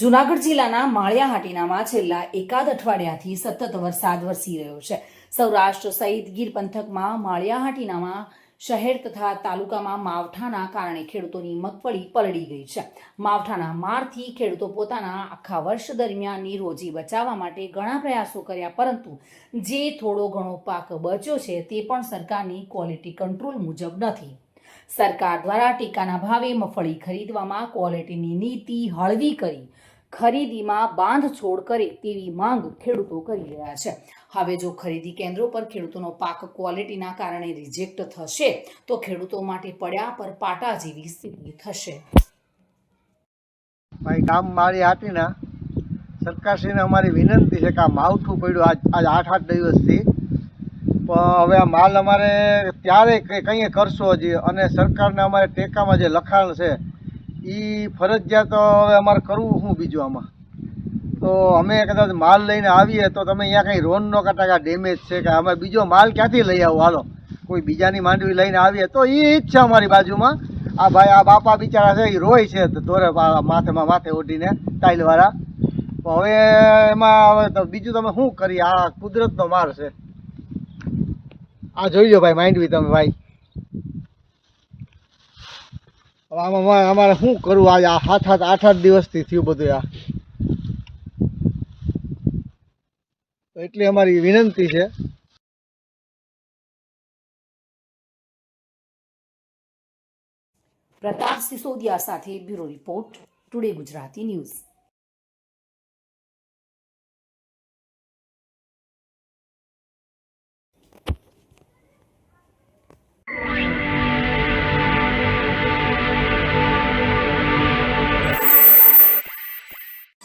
જુનાગઢ જિલ્લાના માળિયા હાટીનામાં છેલ્લા એકાદ અઠવાડિયાથી સતત વરસાદ વરસી રહ્યો છે. સૌરાષ્ટ્ર સહિત ગીર પંથકમાં માળિયા હાટીનામાં શહેર તથા તાલુકામાં માવઠાના કારણે ખેડૂતોની મગફળી પલળી ગઈ છે. માવઠાના મારથી ખેડૂતો પોતાના આખા વર્ષ દરમિયાનની રોજી બચાવવા માટે ઘણા પ્રયાસો કર્યા, પરંતુ જે થોડો ઘણો પાક બચ્યો છે તે પણ સરકારની ક્વોલિટી કંટ્રોલ મુજબ નથી. સરકાર દ્વારા ટેકાના ભાવે મગફળી ખરીદવામાં ક્વોલિટીની નીતિ હળવી કરી ખરીદીમાં બાંધછોડ કરે તેવી માંગ ખેડૂતો કરી રહ્યા છે. હવે જો ખરીદી કેન્દ્રો પર ખેડૂતોનો પાક ક્વોલિટીના કારણે રિજેક્ટ થશે, તો ખેડૂતો માટે પડ્યા પર પાટા જેવી સ્થિતિ થશે. ભાઈ, કામ મારી હાટીના સરકારશ્રીને અમારી વિનંતી છે કે આ માવઠું પડ્યું આજ આજ આઠ આઠ દિવસથી હવે આ માલ અમારે ત્યારે કંઈ કરશો હજી? અને સરકારને અમારે ટેકામાં જે લખાણ છે એ ફરજિયાત હવે અમારે કરવું શું બીજું આમાં? તો અમે કદાચ માલ લઈને આવીએ તો તમે અહીંયા કંઈ રોન કટાકા ડેમેજ છે કે અમે બીજો માલ ક્યાંથી લઈ આવો? હાલો, કોઈ બીજાની માંડવી લઈને આવીએ તો એ જ છે અમારી બાજુમાં. આ ભાઈ, આ બાપા બિચારા છે એ રોય છે ધોરે માથેમાં માથે ઓઢીને ટાઇલવાળા. હવે એમાં હવે બીજું તમે શું કરીએ? આ કુદરતનો માર છે. આ જોઈ લો ભાઈ, માંડવી તમે ભાઈ હવે આમાં અમારે શું કરવું? આજે આ સાત સાત આઠ આઠ દિવસથી થયું બધું આ. એટલી અમારી વિનંતી છે. પ્રતાપ સિસોદિયા સાથે bureau report, today Gujarati news.